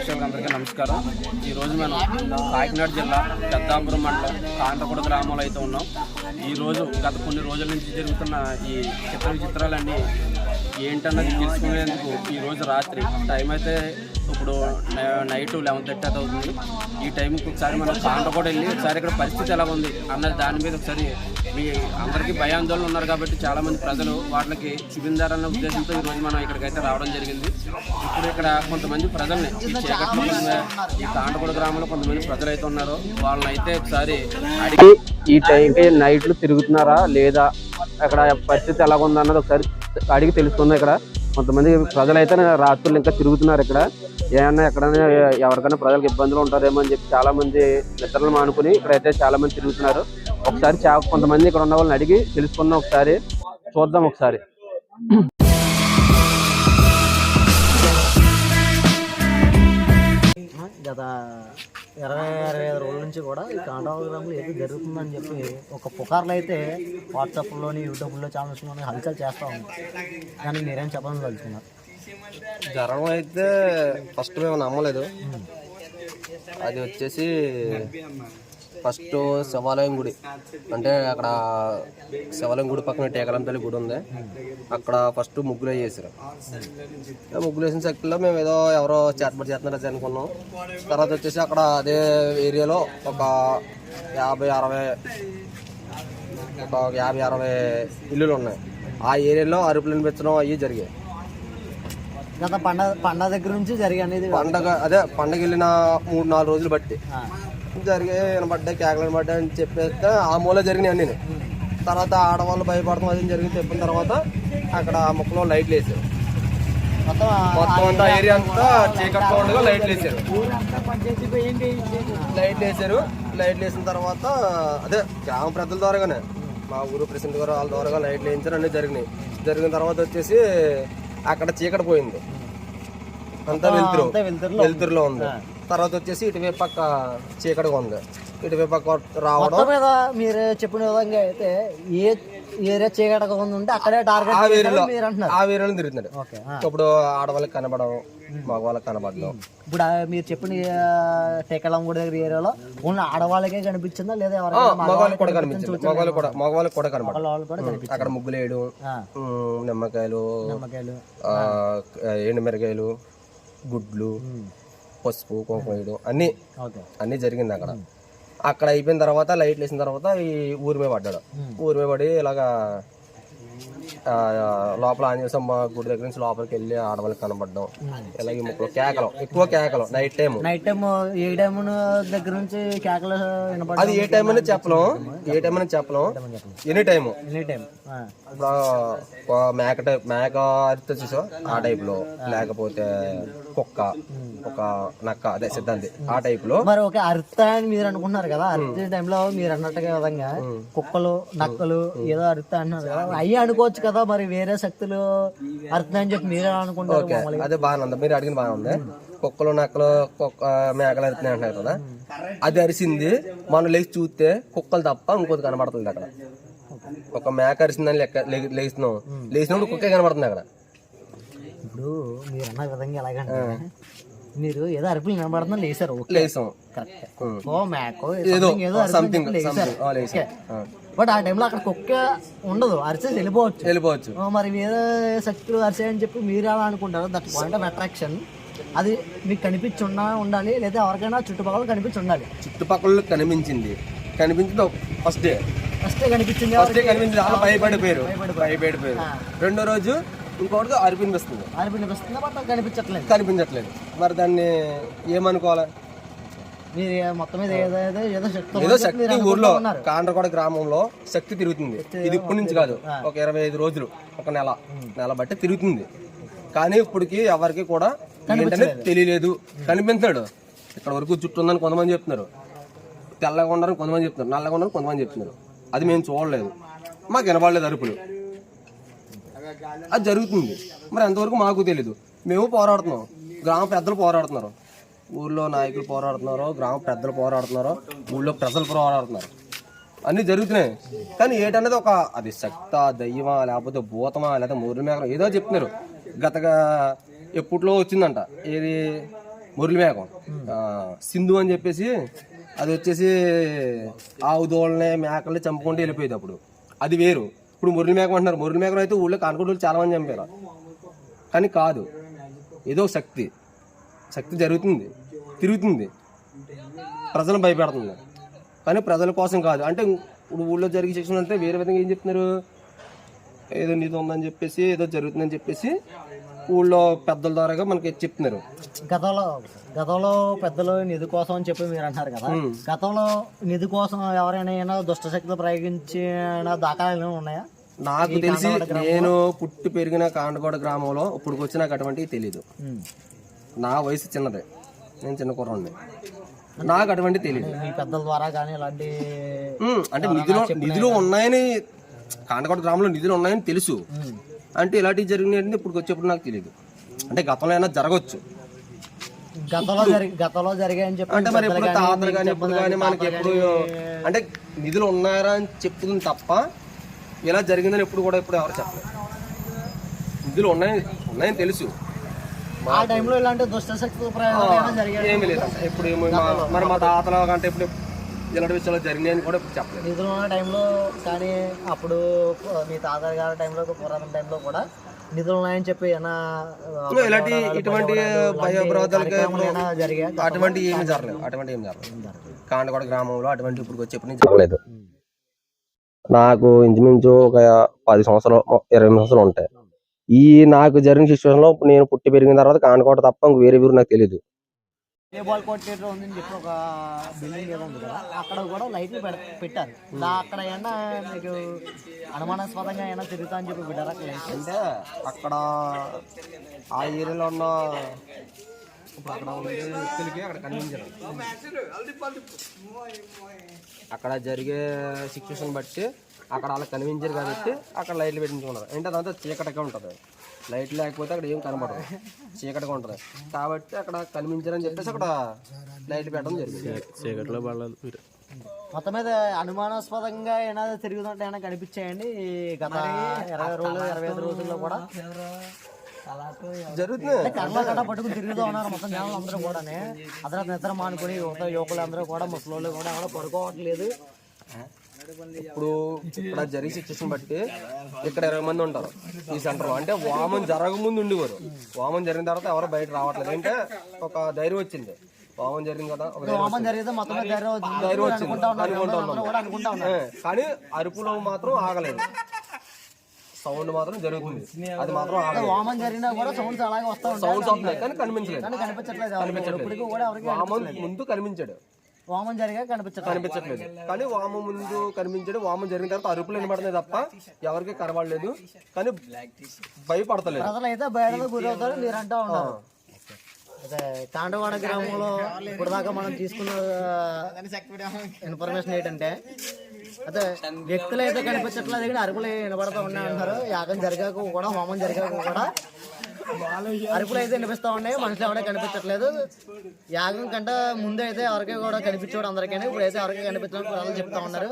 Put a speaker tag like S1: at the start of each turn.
S1: ప్రేక్షకులకు అందరికీ నమస్కారం. ఈ రోజు మనం కాకినాడ జిల్లా పెద్దాపురం మండలం కాంతకూడ గ్రామంలో అయితే ఉన్నాం. ఈ రోజు గత కొన్ని రోజుల నుంచి జరుగుతున్న ఈ చిత్ర విచిత్రాలన్నీ ఏంటన్నది తెలుసుకునేందుకు ఈరోజు రాత్రి. టైం అయితే ఇప్పుడు నైట్ లెవెన్ థర్టీ అయితే అవుతుంది. ఈ టైంకి ఒకసారి మనం కూడా వెళ్ళి ఒకసారి ఇక్కడ పరిస్థితి ఎలా ఉంది అన్నది దాని మీద ఒకసారి మీ అందరికీ భయాందోళన ఉన్నారు కాబట్టి చాలామంది ప్రజలు వాళ్ళకి చూపించారన్న ఉద్దేశంతో ఈరోజు మనం ఇక్కడికైతే రావడం జరిగింది. ఇప్పుడు ఇక్కడ కొంతమంది ప్రజల్ని ఈ చీకట్లో ఈ కాండగూడ గ్రామంలో కొంతమంది ప్రజలు అయితే ఉన్నారు వాళ్ళని అయితే ఒకసారి అడిగి ఈ టైంకి నైట్లు తిరుగుతున్నారా లేదా? అక్కడ పరిస్థితి ఎలాగుందన్నది ఒకసారి అడిగి తెలుసుకుందాం ఇక్కడ. కొంతమంది ప్రజలైతే రాత్రులు ఇంకా తిరుగుతున్నారు ఇక్కడ. ఏమన్నా ఎక్కడైనా ఎవరికైనా ప్రజలకు ఇబ్బందులు ఉంటారేమో అని చెప్పి చాలా మంది నిద్రలు మానుకుని ఇక్కడైతే చాలా మంది తిరుగుతున్నారు. ఒకసారి కొంతమంది ఇక్కడ ఉన్న వాళ్ళని అడిగి తెలుసుకుందాం ఒకసారి. చూద్దాం ఒకసారి.
S2: గత ఇరవై ఇరవై ఐదు రోజుల నుంచి కూడా ఈ కాండోగ్రామ్లో ఏదో జరుగుతుందని చెప్పి ఒక పుకార్లు అయితే వాట్సాప్లోని యూట్యూబ్లో ఛానల్స్లోని హల్చల్ చేస్తూ ఉంది కానీ మీరేం చెప్పాలని తలుచుకున్నారు
S3: జ్వరం అయితే ఫస్ట్ మేము నమ్మలేదు. అది వచ్చేసి ఫస్ట్ శివాలయం గుడి అంటే అక్కడ శివాలయం గుడి పక్కన టేకలం తల్లి గుడి ఉంది. అక్కడ ఫస్ట్ ముగ్గులు వేసారు ముగ్గులు వేసిన శక్తిలో మేము ఏదో ఎవరో చేతబడి చేస్తున్నారు అనుకున్నాం. తర్వాత వచ్చేసి అక్కడ అదే ఏరియాలో ఒక యాభై అరవై ఒక యాభై అరవై ఇల్లులు ఉన్నాయి. ఆ ఏరియాలో అరుపులు వినిపించడం అవి జరిగాయి.
S2: గత పండగ పండగ దగ్గర నుంచి జరిగి అనేది
S3: పండగ అదే పండగ వెళ్ళిన మూడు నాలుగు రోజులు బట్టి. జరిగే వినబడ్డాయి కేకలు వినబడ్డాయి అని చెప్పేస్తే ఆ మూల జరిగినాయి అన్నీ తర్వాత ఆడవాళ్ళు భయపడతాం అది జరిగి చెప్పిన తర్వాత అక్కడ ఆ ముక్కలో లైట్లు వేసారు
S2: మొత్తం
S3: మొత్తం అంతా ఏరియా అంతా చీకట్లో ఉండగా లైట్లు వేసారు లైట్లు వేసారు లైట్లు వేసిన తర్వాత అదే గ్రామ పెద్దల ద్వారాగానే మా ఊరు ప్రెసిడెంట్ గారు వాళ్ళ ద్వారా లైట్లు వేయించారు అన్నీ జరిగినాయి. జరిగిన తర్వాత వచ్చేసి అక్కడ చీకటి పోయింది. అంతా వెళ్తురు
S2: వెలుతురులో
S3: ఉంది. తర్వాత వచ్చేసి ఇటువైపు పక్క చీకటిగా ఉంది. ఇటువైపు పక్క రావడం.
S2: మొత్తం మీద మీరు చెప్పిన విధంగా అయితే ఏ ఏరియా చీకటగా ఉంటే అక్కడే
S3: ఆ
S2: టార్గెట్
S3: వేరులో
S2: మీరు అంటున్నారు.
S3: ఆ వేరులో
S2: ఓకే
S3: ఇప్పుడు ఆడవాళ్ళకి కనబడడం మగవాళ్ళకి కనబడడం.
S2: ఇప్పుడు ఆ మీరు చెప్పిన టేకలం కూడా దగ్గర ఏరియాలో ఓన్లీ ఆడవాళ్ళకే కనిపించిందా లేదా
S3: ఆ,
S2: ఎవరైనా
S3: మగవాళ్ళకి కూడా కనిపించింది మగవాళ్ళకి కూడా మగవాళ్ళకి కూడా కనబడడం
S2: వాళ్ళు కూడా కనిపించింది.
S3: అక్కడ ముగ్గులు వేయడం
S2: ఆ,
S3: ఉమ్, నిమ్మకాయలు
S2: నిమ్మకాయలు.
S3: ఆ, ఎండుమిరకాయలు గుడ్లు పసుపు కుంకుమ వేయడం అన్నీ అన్నీ జరిగింది అక్కడ. అక్కడ అయిపోయిన తర్వాత లైట్లు వేసిన తర్వాత ఈ ఊరి మీద పడ్డాడు. ఊరి మీద పడి ఇలాగా లోపల ఆంజనేయమ్మ గుడి దగ్గర నుంచి లోపలికి వెళ్ళి ఆడవాళ్ళకి కనబడడం. ఇలాగ ముక్కలు కేకలు ఎక్కువ కేకలు నైట్ టైం
S2: నైట్ టైం ఏ టైం దగ్గర నుంచి కేకలు
S3: అది ఏ టైం అనేది చెప్పలేం. ఏ టైం అనేది చెప్పలేం. ఎనీ టైం
S2: ఎనీ టైం
S3: ఇప్పుడు మేక టైప్ మేక అరితో చూసా ఆ టైప్లో. లేకపోతే కుక్క ఒక నక్క అదే సిద్ధాంతి ఆ టైప్లో
S2: మరి ఒక అరుతా అని మీరు అనుకుంటున్నారు కదా అరితే టైంలో మీరు అన్నట్టుగా విధంగా కుక్కలు నక్కలు ఏదో అరుతా అంటున్నారు కదా అయ్యి అనుకోవచ్చు కదా మరి వేరే శక్తులు అరుతా అని చెప్పి మీరే అనుకుంటారు.
S3: అదే బాగానే ఉంది. మీరు అడిగిన బాగానే ఉంది. కుక్కలు నక్కలు కుక్క మేకలు అరుతున్నాయి అంటున్నారు కదా. అది అరిసింది మనం లేచి చూస్తే కుక్కలు తప్ప ఇంకోటి కనబడుతుంది అక్కడ. ఒక మేక అరిసిందని లెక్క లే- లేస్తున్నాం. లేచినప్పుడు కుక్కే కనబడుతుంది అక్కడ.
S2: ఇప్పుడు మీరు అన్న విధంగా ఎలాగంటే మీరు ఏదో అరుపులు వినబడుతున్నా లేసారు.
S3: లేసాం.
S2: ఓ
S3: ఏదో సంథింగ్
S2: లేసారు. బట్ ఆ టైంలో అక్కడ కుక్క ఉండదు అరిచేసి వెళ్ళిపోవచ్చు.
S3: వెళ్ళిపోవచ్చు.
S2: ఓ, మరి వేరే శక్తులు అరిచాయని చెప్పి మీరు ఎలా అనుకుంటారు. దట్ పాయింట్ ఆఫ్ అట్రాక్షన్ అది మీకు కనిపించి ఉన్నా ఉండాలి లేదా ఎవరికైనా చుట్టుపక్కల కనిపించి ఉండాలి.
S3: చుట్టుపక్కల కనిపించింది. కనిపించింది ఫస్ట్ డే
S2: ఫస్ట్ కనిపించింది
S3: ఫస్ట్ డే కనిపించింది. భయపడిపోయారు. భయపడిపోయారు. రెండో రోజు
S2: వినిపిస్తుందా బట్ కనిపించట్లేదు.
S3: కనిపించట్లేదు. మరి దాన్ని ఏమనుకోవాలి?
S2: మీరు మొత్తం మీద ఏదో ఏదో ఏదో శక్తి
S3: ఏదో ఊర్లో
S2: ఉన్నారు.
S3: కాండ్రగొడ గ్రామంలో శక్తి తిరుగుతుంది. ఇది ఇప్పటి నుంచి కాదు ఒక ఇరవై ఐదు రోజులు ఒక నెల. నెల బట్టి తిరుగుతుంది. కానీ ఇప్పటికి ఎవరికి కూడా ఏంటనే తెలియలేదు. కనిపించాడు ఇక్కడ వరకు చుట్టూ ఉందని కొంతమంది చెప్తున్నారు. తెల్లగా ఉన్నారని కొంతమంది చెప్తున్నారు. నల్లగా ఉన్నారని కొంతమంది చెప్తున్నారు. అది మేము చూడలేదు. మాకు వినబడలేదు అరుపులు. అది జరుగుతుంది. మరి ఎంతవరకు మాకు తెలీదు. మేము పోరాడుతున్నాం. గ్రామ పెద్దలు పోరాడుతున్నారు. ఊర్లో నాయకులు పోరాడుతున్నారు గ్రామ పెద్దలు పోరాడుతున్నారు ఊళ్ళో ప్రజలు పోరాడుతున్నారు. అన్నీ జరుగుతున్నాయి. కానీ ఏటనేది ఒక అది శక్త దయ్యమా లేకపోతే భూతమా లేకపోతే మూర్ల మేఘం ఏదో చెప్తున్నారు. గతగా ఎప్పట్లో వచ్చిందంట. ఏది? మురళి మేకం సింధు అని చెప్పేసి అది వచ్చేసి ఆవు దోళ్ళని మేకల్ని చంపుకుంటూ వెళ్ళిపోయేది అప్పుడు. అది వేరు. ఇప్పుడు మురళి మేకం అంటున్నారు. మురళి మేకం అయితే ఊళ్ళో కానుకుంటూ చాలా మంది చంపారు. కానీ కాదు. ఏదో శక్తి. శక్తి జరుగుతుంది. తిరుగుతుంది. ప్రజలను భయపెడుతుంది కానీ ప్రజల కోసం కాదు. అంటే ఇప్పుడు ఊళ్ళో జరిగే శిక్షణ అంటే వేరే విధంగా ఏం చెప్తున్నారు? ఏదో నిధి ఉందని చెప్పేసి ఏదో జరుగుతుందని చెప్పేసి ఊళ్ళో పెద్దల ద్వారాగా మనకి చెప్తున్నారు
S2: గతంలో గతంలో పెద్దలు నిధి కోసం అని చెప్పి మీరు అంటారు కదా. గతంలో నిధి కోసం ఎవరైనా దుష్టశక్తులు ప్రయోగించిన దాఖలాలు ఏమైనా ఉన్నాయా?
S3: నాకు తెలిసి నేను పుట్టి పెరిగిన కాండగోడ గ్రామంలో ఇప్పుడు వచ్చి నాకు అటువంటివి తెలియదు
S2: ఉమ్.
S3: నా వయసు చిన్నదే. నేను చిన్న కుర్రాడిని. నాకు అటువంటి తెలియదు
S2: మీ పెద్దల ద్వారా కానీ ఇలాంటి
S3: అంటే నిధులు నిధులు ఉన్నాయని కాండగోడ గ్రామంలో నిధులు ఉన్నాయని తెలుసు. అంటే ఇలాంటివి జరిగినాయంటే ఇప్పుడు వచ్చేప్పుడు నాకు తెలియదు అంటే గతంలో అయినా జరగవచ్చు
S2: గతంలో జరిగి గతంలో జరిగాయని చెప్పి
S3: అంటే మరి ఎప్పుడు తాతలు కానీ ఎప్పుడు కానీ మనకి ఎప్పుడు అంటే నిధులు ఉన్నారా అని చెప్తుంది తప్ప ఇలా జరిగిందని ఎప్పుడు కూడా ఇప్పుడు ఎవరు చెప్పలేదు. నిధులు ఉన్నాయి ఉన్నాయని తెలుసు.
S2: ఆ టైంలో ఇలాంటి
S3: ఏమీ ఏమో మా- మరి మా తాతల కంటే ఇప్పుడు ఇలాంటి విషయాలు జరిగినాయని కూడా ఇప్పుడు చెప్పలేదు
S2: నిధులు ఉన్న టైంలో కానీ అప్పుడు మీ తాతగారి గారి టైంలో పురాతన టైంలో కూడా నిధులు ఉన్నాయని చెప్పి
S3: ఇలాంటి ఇటువంటి అటువంటి ఏమి జరగలేదు. అటువంటి ఏమి జరగలేదు. కాండగొడ గ్రామంలో అటువంటి ఇప్పుడు వచ్చేప్పుడు నుంచి జరగలేదు. నాకు ఇంచుమించు ఒక పది సంవత్సరాలు ఇరవై సంవత్సరాలు ఉంటాయి. ఈ నాకు జరిగిన సిచ్యువేషన్లో నేను పుట్టి పెరిగిన తర్వాత కాండకోట తప్ప ఇంక వేరే ఊరు నాకు తెలియదు
S2: ఏ బాల్ కోఆర్డినేటర్ ఉందని చెప్పి ఒక బిల్డింగ్ ఏదో ఉంది కదా అక్కడ కూడా లైట్లు పెడ- పెట్టారు. ఇలా అక్కడ ఏమన్నా మీకు అనుమానాస్పదంగా ఏమైనా తిరుగుతా అని చెప్పి పెట్టారు అక్కడ
S3: అంటే అక్కడ ఆ ఏరియాలో ఉన్న ఇప్పుడు అక్కడ ఉన్న వ్యక్తులకి అక్కడ కనిపించారు అక్కడ జరిగే సిచ్యువేషన్ బట్టి అక్కడ వాళ్ళకి కనిపించారు కాబట్టి అక్కడ లైట్లు పెట్టించుకున్నారు అంటే అదంతా చీకటిగా ఉంటుంది. లైట్ లేకపోతే అక్కడ ఏం కనబడదు. చీకటిగా ఉంటుంది. కాబట్టి అక్కడ కనిపించారని చెప్పేసి అక్కడ లైట్లు పెట్టడం జరిగింది.
S1: చీకట్లో పడలేదు మీరు.
S2: మొత్తం మీద అనుమానాస్పదంగా ఏమైనా తిరుగుతుంటే ఏమైనా కనిపించాయండి? ఈ గత ఇరవై రోజులు ఇరవై ఐదు రోజుల్లో కూడా?
S3: జరుగుతుంది.
S2: కళ్ళ కట్ట పట్టుకుని తిరుగుతూ ఉన్నారు మొత్తం జనాలు అందరూ కూడా అదన నిద్ర మానుకుని యువత యువకులు అందరూ కూడా ముసలోళ్ళు కూడా ఎవరో పడుకోవట్లేదు.
S3: ఇప్పుడు ఇక్కడ జరిగే సిచ్యువేషన్ బట్టి ఇక్కడ ఇరవై మంది ఉంటారు ఈ సెంటర్లో. అంటే వామన్ జరగముందు ఉండేవారు వామన్ జరిగిన తర్వాత ఎవరు బయట రావట్లేదు. అంటే ఒక ధైర్యం వచ్చింది. వామన్ జరిగింది కదా ఒక ధైర్యం
S2: జరిగితే మొత్తం వచ్చింది. అనుకుంటా
S3: కానీ అరుపులో మాత్రం ఆగలేదు. సౌండ్ మాత్రం జరుగుతుంది. అది మాత్రం
S2: హోమం జరిగినా కూడా సౌండ్స్ అలాగే వస్తా
S3: సౌండ్స్ వస్తున్నాయి కానీ కనిపించలేదు.
S2: కానీ కనిపించట్లేదు.
S3: వామన్ ముందు కనిపించాడు.
S2: హోమం జరిగా కనిపించట్లేదు
S3: కనిపించట్లేదు. కానీ వామ ముందు కనిపించాడు వామ జరిగిన తర్వాత అరుపులు వినబడుతున్నాయి తప్ప ఎవరికి కనబడలేదు. కానీ భయపడతలేదు.
S2: ప్రజలు అయితే బయటకు గురవుతారు మీరు అంటా ఉన్నారు. అదే తాండవాడ గ్రామంలో ఇప్పుడు దాకా మనం తీసుకున్న ఇన్ఫర్మేషన్ ఏంటంటే అదే వ్యక్తులు అయితే కనిపించట్లేదు కానీ అరుపులు వినబడతా ఉన్నాయి అంటారు యాగం జరిగాక కూడా హోమం జరిగాక కూడా అరుపులు అయితే వినిపిస్తా ఉన్నాయి. మనుషులు ఎవరే కనిపించట్లేదు. యాగం కంటే ముందు అయితే ఎవరికి కూడా కనిపించేవాడు అందరికీ ఇప్పుడు అయితే ఎవరికి కనిపించడం చెప్తా ఉన్నారు.